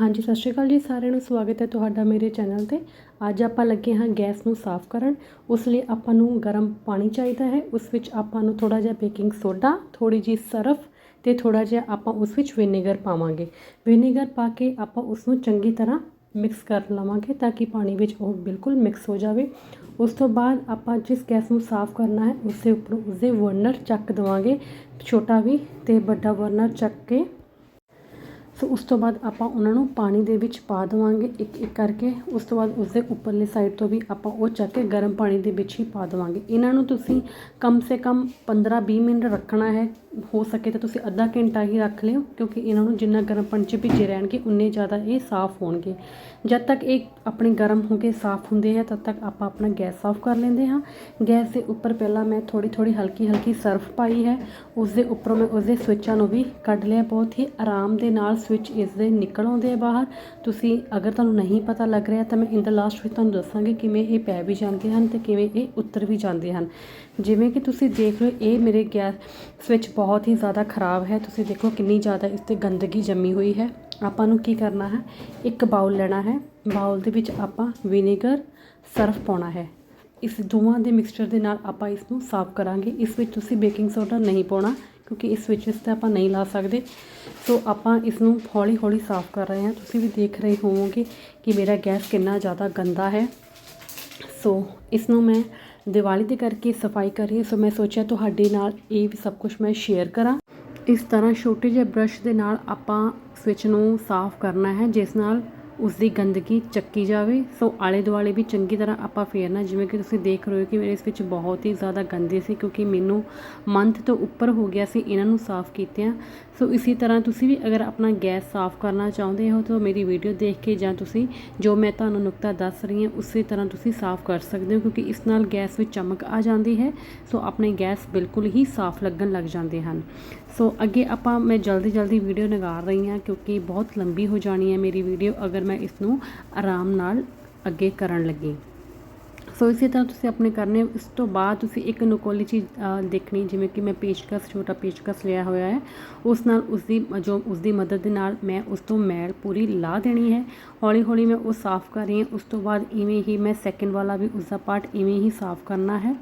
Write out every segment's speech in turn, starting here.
ਹਾਂਜੀ, ਸਤਿ ਸ਼੍ਰੀ ਅਕਾਲ ਜੀ। ਸਾਰਿਆਂ ਨੂੰ ਸਵਾਗਤ ਹੈ ਤੁਹਾਡਾ ਮੇਰੇ ਚੈਨਲ ਤੇ। ਅੱਜ ਆਪਾਂ ਲੱਗੇ ਹਾਂ ਗੈਸ ਨੂੰ ਸਾਫ਼ ਕਰਨ। ਉਸ ਲਈ ਆਪਾਂ ਨੂੰ ਗਰਮ ਪਾਣੀ ਚਾਹੀਦਾ ਹੈ। ਉਸ ਵਿੱਚ ਆਪਾਂ ਨੂੰ ਥੋੜਾ ਜਿਹਾ ਬੇਕਿੰਗ ਸੋਡਾ ਥੋੜੀ ਜਿਹੀ ਸਰਫ ਤੇ ਥੋੜਾ ਜਿਹਾ ਆਪਾਂ ਉਸ ਵਿੱਚ ਵਿਨੇਗਰ ਪਾਵਾਂਗੇ। ਵਿਨੇਗਰ ਪਾ ਕੇ ਆਪਾਂ ਉਸ ਨੂੰ ਚੰਗੀ ਤਰ੍ਹਾਂ ਮਿਕਸ ਕਰ ਲਵਾਂਗੇ ਤਾਂ ਕਿ ਪਾਣੀ ਵਿੱਚ ਉਹ ਬਿਲਕੁਲ ਮਿਕਸ ਹੋ ਜਾਵੇ। ਉਸ ਤੋਂ ਬਾਅਦ ਆਪਾਂ ਜਿਸ ਗੈਸ ਨੂੰ ਸਾਫ਼ ਕਰਨਾ ਹੈ ਉਸ ਦੇ ਉੱਪਰ ਉਸ ਦੇ ਬਰਨਰ ਚੱਕ ਦੇਵਾਂਗੇ। ਛੋਟਾ ਵੀ ਤੇ ਵੱਡਾ ਵਰਨਰ ਚੱਕ ਕੇ ਸੋ ਉਸ ਤੋਂ ਬਾਅਦ ਆਪਾਂ ਉਹਨਾਂ ਨੂੰ ਪਾਣੀ ਦੇ ਵਿੱਚ ਪਾ ਦੇਵਾਂਗੇ ਇੱਕ ਇੱਕ ਕਰਕੇ। ਉਸ ਤੋਂ ਬਾਅਦ ਉਸਦੇ ਉੱਪਰਲੇ ਸਾਈਡ ਤੋਂ ਵੀ ਆਪਾਂ ਉਹ ਚੱਕ ਕੇ ਗਰਮ ਪਾਣੀ ਦੇ ਵਿੱਚ ਹੀ ਪਾ ਦੇਵਾਂਗੇ। ਇਹਨਾਂ ਨੂੰ ਤੁਸੀਂ ਕਮ ਸੇ ਕਮ 15-20 ਮਿੰਟ ਰੱਖਣਾ ਹੈ। ਹੋ ਸਕੇ ਤਾਂ ਤੁਸੀਂ ਅੱਧਾ ਘੰਟਾ ਹੀ ਰੱਖ ਲਿਓ, ਕਿਉਂਕਿ ਇਹਨਾਂ ਨੂੰ ਜਿੰਨਾ ਗਰਮ ਪਾਣੀ 'ਚ ਭਿੱਜੇ ਰਹਿਣਗੇ, ਉਨੇ ਜ਼ਿਆਦਾ ਇਹ ਸਾਫ਼ ਹੋਣਗੇ। ਜਦ ਤੱਕ ਇਹ ਆਪਣੇ ਗਰਮ ਹੋ ਕੇ ਸਾਫ਼ ਹੁੰਦੇ ਹੈ ਤਦ ਤੱਕ ਆਪਾਂ ਆਪਣਾ ਗੈਸ ਸਾਫ਼ ਕਰ ਲੈਂਦੇ ਹਾਂ। ਗੈਸ ਦੇ ਉੱਪਰ ਪਹਿਲਾਂ ਮੈਂ ਥੋੜੀ ਥੋੜੀ ਹਲਕੀ ਹਲਕੀ ਸਰਫ ਪਾਈ ਹੈ। ਉਸ ਦੇ ਉੱਪਰੋਂ ਮੈਂ ਉਸ ਦੇ ਸਵਿੱਚਾਂ ਨੂੰ ਵੀ ਕੱਢ ਲਿਆ ਬਹੁਤ ਹੀ ਆਰਾਮ ਦੇ ਨਾਲ, ਸਵਿਚ ਇਸ ਦੇ ਨਿਕਲ ਆਉਂਦੇ ਆ ਬਾਹਰ। ਤੁਸੀਂ ਅਗਰ ਤੁਹਾਨੂੰ ਨਹੀਂ ਪਤਾ ਲੱਗ ਰਿਹਾ, ਤਾਂ ਮੈਂ ਇਨ ਦਾ ਲਾਸਟ ਵਿੱਚ ਤੁਹਾਨੂੰ ਦੱਸਾਂਗੀ ਕਿਵੇਂ ਇਹ ਪੈ ਵੀ ਜਾਂਦੇ ਹਨ ਤੇ ਕਿਵੇਂ ਇਹ ਉੱਤਰ ਵੀ ਜਾਂਦੇ ਹਨ। ਜਿਵੇਂ ਕਿ ਤੁਸੀਂ ਦੇਖ ਰਹੇ ਇਹ ਮੇਰੇ ਗੈਸ ਸਵਿਚ ਬਹੁਤ ਹੀ ਜ਼ਿਆਦਾ ਖਰਾਬ ਹੈ। ਤੁਸੀਂ ਦੇਖੋ ਕਿੰਨੀ ਜ਼ਿਆਦਾ ਇਸ ਤੇ ਗੰਦਗੀ ਜੰਮੀ ਹੋਈ ਹੈ। ਆਪਾਂ ਨੂੰ ਕੀ ਕਰਨਾ ਹੈ? ਇੱਕ ਬਾਉਲ ਲੈਣਾ ਹੈ। ਬਾਉਲ ਦੇ ਵਿੱਚ ਆਪਾਂ ਵਿਨੇਗਰ ਸਰਫ ਪਾਉਣਾ ਹੈ। ਇਸ ਦੋਵਾਂ ਦੇ ਮਿਕਸਚਰ ਦੇ ਨਾਲ ਆਪਾਂ ਇਸ ਨੂੰ ਸਾਫ਼ ਕਰਾਂਗੇ। ਇਸ ਵਿੱਚ ਤੁਸੀਂ ਬੇਕਿੰਗ ਸੋਡਾ ਨਹੀਂ ਪਾਉਣਾ ਕਿਉਂਕਿ ਇਸ ਵਿੱਚ ਇਸ ਤੇ ਆਪਾਂ ਨਹੀਂ ਲਾ ਸਕਦੇ। ਸੋ ਆਪਾਂ ਇਸ ਨੂੰ ਹੌਲੀ ਹੌਲੀ ਸਾਫ਼ ਕਰ ਰਹੇ ਹਾਂ। ਤੁਸੀਂ ਵੀ ਦੇਖ ਰਹੇ ਹੋਵੋਗੇ ਕਿ ਮੇਰਾ ਗੈਸ ਕਿੰਨਾ ਜ਼ਿਆਦਾ ਗੰਦਾ ਹੈ। ਸੋ ਇਸ ਨੂੰ ਮੈਂ ਦੀਵਾਲੀ ਦੇ ਕਰਕੇ ਸਫ਼ਾਈ ਕਰੀ ਸੋ ਮੈਂ ਸੋਚਿਆ ਤੁਹਾਡੇ ਨਾਲ ਇਹ ਵੀ ਸਭ ਕੁਝ ਮੈਂ ਸ਼ੇਅਰ ਕਰਾਂ। ਇਸ ਤਰ੍ਹਾਂ ਛੋਟੇ ਜਿਹੇ ਬ੍ਰਸ਼ ਦੇ ਨਾਲ ਆਪਾਂ ਸਵਿਚ ਨੂੰ ਸਾਫ਼ ਕਰਨਾ ਹੈ, ਜਿਸ ਨਾਲ ਉਸ ਦੀ ਗੰਦਗੀ ਚੱਕੀ ਜਾਵੇ, ਸੋ ਆਲੇ ਦੁਆਲੇ ਵੀ ਚੰਗੀ ਤਰ੍ਹਾਂ ਆਪਾਂ ਫੇਰਨਾ, ਜਿਵੇਂ ਕਿ ਤੁਸੀਂ ਦੇਖ ਰਹੇ ਹੋ ਕਿ ਮੇਰੇ ਇਸ ਵਿੱਚ ਬਹੁਤ ਹੀ ਜ਼ਿਆਦਾ ਗੰਦੇ ਸੀ, ਕਿਉਂਕਿ ਮੈਨੂੰ ਮੰਥ ਤੋਂ ਉੱਪਰ ਹੋ ਗਿਆ ਸੀ, ਇਹਨਾਂ ਨੂੰ ਸਾਫ਼ ਕੀਤਿਆਂ। ਸੋ ਇਸੇ ਤਰ੍ਹਾਂ ਤੁਸੀਂ ਵੀ ਅਗਰ ਆਪਣਾ ਗੈਸ ਸਾਫ਼ ਕਰਨਾ ਚਾਹੁੰਦੇ ਹੋ, ਤਾਂ ਮੇਰੀ ਵੀਡੀਓ ਦੇਖ ਕੇ ਜਾਂ ਤੁਸੀਂ ਜੋ ਮੈਂ ਤੁਹਾਨੂੰ ਨੁਕਤਾ ਦੱਸ ਰਹੀ ਹਾਂ, ਉਸੇ ਤਰ੍ਹਾਂ ਤੁਸੀਂ ਸਾਫ਼ ਕਰ ਸਕਦੇ ਹੋ, ਕਿਉਂਕਿ ਇਸ ਨਾਲ ਗੈਸ ਵਿੱਚ ਚਮਕ ਆ ਜਾਂਦੀ ਹੈ, ਸੋ ਆਪਣੇ ਗੈਸ ਬਿਲਕੁਲ ਹੀ ਸਾਫ਼ ਲੱਗਣ ਲੱਗ ਜਾਂਦੇ ਹਨ। ਸੋ ਅੱਗੇ ਆਪਾਂ, ਮੈਂ ਜਲਦੀ ਜਲਦੀ ਵੀਡੀਓ ਨਗਾਰ ਰਹੀ ਹਾਂ, ਕਿਉਂਕਿ ਬਹੁਤ ਲੰਬੀ ਹੋ ਜਾਣੀ ਹੈ ਮੇਰੀ ਵੀਡੀਓ, ਅਗਰ ਮੈਂ ਇਸ ਨੂੰ ਆਰਾਮ ਨਾਲ ਅੱਗੇ ਕਰਨ ਲੱਗੀ। ਸੋ ਇਸੇ ਤਰ੍ਹਾਂ ਤੁਸੀਂ ਆਪਣੇ ਕਰਨੇ, ਇਸ ਤੋਂ ਬਾਅਦ ਤੁਸੀਂ ਇੱਕ ਨਕੋਲੀ ਚੀਜ਼ ਦੇਖਣੀ, ਜਿਵੇਂ ਕਿ ਮੈਂ ਪੇਚਕਸ ਛੋਟਾ ਪੇਚਕਸ ਲਿਆ ਹੋਇਆ ਹੈ। ਉਸ ਨਾਲ ਉਸ ਦੀ ਜੋ ਉਸ ਦੀ ਮਦਦ ਦੇ ਨਾਲ ਮੈਂ ਉਸ ਤੋਂ ਮੈਲ ਪੂਰੀ ਲਾ ਦੇਣੀ ਹੈ। ਹੌਲੀ ਹੌਲੀ ਮੈਂ ਉਹ ਸਾਫ਼ ਕਰ ਰਹੀ ਹਾਂ। ਉਸ ਤੋਂ ਬਾਅਦ ਇਵੇਂ ਹੀ ਮੈਂ ਸੈਕਿੰਡ ਵਾਲਾ ਵੀ ਉਸ ਦਾ ਪਾਰਟ ਇਵੇਂ ਹੀ ਸਾਫ਼ ਕਰਨਾ ਹੈ।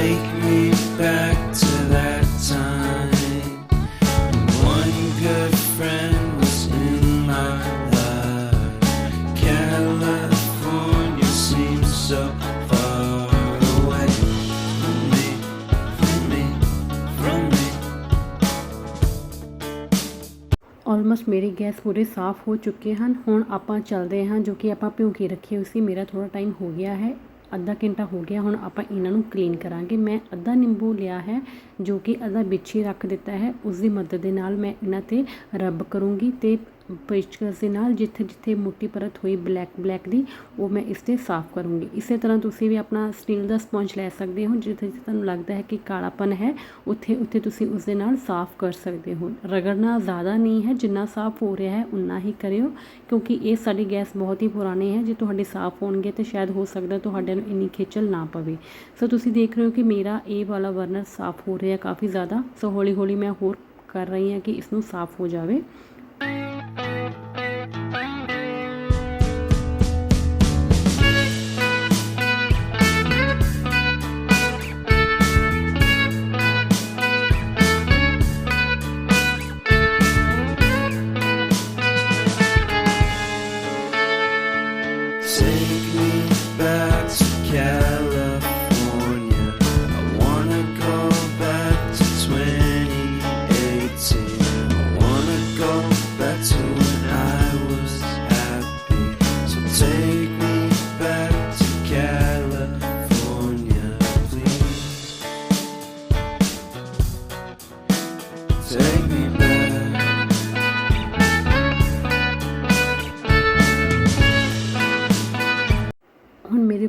Take me back to that time. One good friend was in my life. California seems so far away from me, from me, from me. Almost ਮੇਰੇ ਗੈਸ ਪੂਰੇ ਸਾਫ਼ ਹੋ ਚੁੱਕੇ ਹਨ ਹੁਣ ਆਪਾਂ ਚੱਲਦੇ ਹਾਂ ਜੋ ਕਿ ਆਪਾਂ ਭਿਓ ਕੇ ਰੱਖੇ ਹੋਏ ਸੀ ਮੇਰਾ ਥੋੜਾ ਟਾਈਮ ਹੋ ਗਿਆ ਹੈ ਅੱਧਾ ਘੰਟਾ ਹੋ ਗਿਆ, ਹੁਣ ਆਪਾਂ ਇਹਨਾਂ ਨੂੰ ਕਲੀਨ ਕਰਾਂਗੇ। ਮੈਂ ਅੱਧਾ ਨਿੰਬੂ ਲਿਆ ਹੈ, ਜੋ ਕਿ ਅੱਧਾ ਵਿੱਚ ਰੱਖ ਦਿੱਤਾ ਹੈ ਉਸ ਦੀ ਮਦਦ ਦੇ ਨਾਲ ਮੈਂ ਇਹਨਾਂ ਤੇ ਰੱਬ ਕਰੂੰਗੀ ਤੇ ਪੇਚਕਸ ਦੇ ਨਾਲ ਜਿੱਥੇ ਜਿੱਥੇ ਮੋਟੀ ਪਰਤ ਹੋਈ ਬਲੈਕ ਬਲੈਕ ਦੀ, ਉਹ ਮੈਂ ਇਸ ਤੇ ਸਾਫ਼ ਕਰੂੰਗੀ। ਇਸੇ ਤਰ੍ਹਾਂ ਤੁਸੀਂ ਵੀ ਆਪਣਾ ਸਟੀਲ ਦਾ ਸਪੰਜ ਲੈ ਸਕਦੇ ਹੋ, ਜਿੱਥੇ ਜਿੱਥੇ ਤੁਹਾਨੂੰ ਲੱਗਦਾ ਹੈ ਕਿ ਕਾਲਾਪਨ ਹੈ, ਉੱਥੇ ਉੱਥੇ ਤੁਸੀਂ ਉਸ ਦੇ ਨਾਲ ਸਾਫ਼ ਕਰ ਸਕਦੇ ਹੋ। ਰਗੜਨਾ ਜ਼ਿਆਦਾ ਨਹੀਂ ਹੈ, ਜਿੰਨਾ ਸਾਫ਼ ਹੋ ਰਿਹਾ ਹੈ, ਉਨਾ ਹੀ ਕਰਿਓ, ਕਿਉਂਕਿ ਇਹ ਸਾਡੀ ਗੈਸ ਬਹੁਤ ਹੀ ਪੁਰਾਣੀ ਹੈ। ਜੇ ਤੁਹਾਡੇ ਸਾਫ਼ ਹੋਣਗੇ ਤੇ ਸ਼ਾਇਦ ਹੋ ਸਕਦਾ ਤੁਹਾਡੇ ਨੂੰ ਇੰਨੀ ਖੇਚਲ ਨਾ ਪਵੇ। ਸੋ ਤੁਸੀਂ ਦੇਖ ਰਹੇ ਹੋ ਕਿ ਮੇਰਾ ਇਹ ਵਾਲਾ ਵਰਨਰ ਸਾਫ਼ ਹੋ ਰਿਹਾ ਕਾਫੀ ਜ਼ਿਆਦਾ। ਸੋ ਹੌਲੀ ਹੌਲੀ ਮੈਂ ਹੋਰ ਕਰ ਰਹੀ ਹਾਂ ਕਿ ਇਸ ਨੂੰ ਸਾਫ਼ ਹੋ ਜਾਵੇ।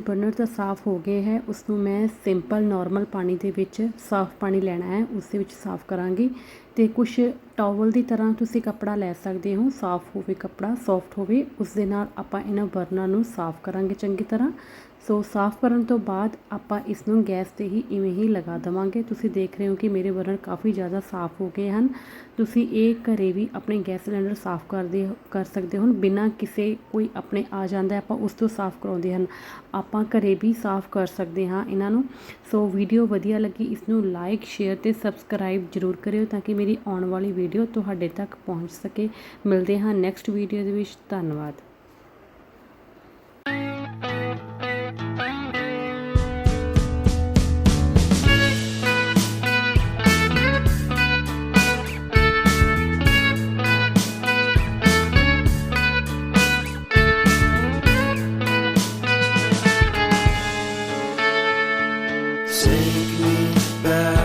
ਬਰਨਰ ਤਾਂ ਸਾਫ਼ ਹੋ ਗਏ ਹੈ ਉਸ ਨੂੰ ਮੈਂ ਸਿੰਪਲ, ਨਾਰਮਲ ਪਾਣੀ ਦੇ ਵਿੱਚ ਸਾਫ਼ ਪਾਣੀ ਲੈਣਾ ਹੈ, ਉਸ ਦੇ ਵਿੱਚ ਸਾਫ਼ ਕਰਾਂਗੀ ਤੇ ਕੁਝ ਟਾਵਲ ਦੀ ਤਰ੍ਹਾਂ ਤੁਸੀਂ ਕੱਪੜਾ ਲੈ ਸਕਦੇ ਹੋ, ਸਾਫ਼ ਹੋਵੇ ਕੱਪੜਾ ਸੌਫਟ ਹੋਵੇ, ਉਸ ਦੇ ਨਾਲ ਆਪਾਂ ਇਹਨਾਂ ਬਰਨਰ ਨੂੰ ਸਾਫ਼ ਕਰਾਂਗੇ ਚੰਗੀ ਤਰ੍ਹਾਂ। ਸੋ ਸਾਫ਼ ਕਰਨ ਤੋਂ ਬਾਅਦ ਆਪਾਂ ਇਸ ਨੂੰ ਗੈਸ ਤੇ ਹੀ ਇਵੇਂ ਹੀ ਲਗਾ ਦੇਵਾਂਗੇ। ਤੁਸੀਂ ਦੇਖ ਰਹੇ ਹੋ ਕਿ ਮੇਰੇ ਬਰਨਰ ਕਾਫੀ ਜ਼ਿਆਦਾ ਸਾਫ਼ ਹੋ ਗਏ ਹਨ। ਤੁਸੀਂ ਇਹ ਘਰੇ ਵੀ ਆਪਣੇ ਗੈਸ ਸਿਲੰਡਰ ਸਾਫ਼ ਕਰਦੇ ਕਰ ਸਕਦੇ ਹੋ। ਬਿਨਾਂ ਕਿਸੇ ਕੋਈ ਆਪਣੇ ਆ ਜਾਂਦਾ, ਆਪਾਂ ਉਸ ਤੋਂ ਸਾਫ਼ ਕਰਾਉਂਦੇ ਹਨ। ਆਪਾਂ ਘਰੇ ਵੀ ਸਾਫ਼ ਕਰ ਸਕਦੇ ਹਾਂ ਇਹਨਾਂ ਨੂੰ। ਸੋ ਵੀਡੀਓ ਵਧੀਆ ਲੱਗੀ ਇਸ ਨੂੰ ਲਾਈਕ ਸ਼ੇਅਰ ਤੇ ਸਬਸਕ੍ਰਾਈਬ ਜਰੂਰ ਕਰਿਓ ਤਾਂ ਕਿ ਮੇਰੀ ਆਉਣ ਵਾਲੀ ਵੀਡੀਓ ਤੁਹਾਡੇ ਤੱਕ ਪਹੁੰਚ ਸਕੇ। ਮਿਲਦੇ ਹਾਂ ਨੈਕਸਟ ਵੀਡੀਓ ਦੇ ਵਿੱਚ। ਧੰਨਵਾਦ। Take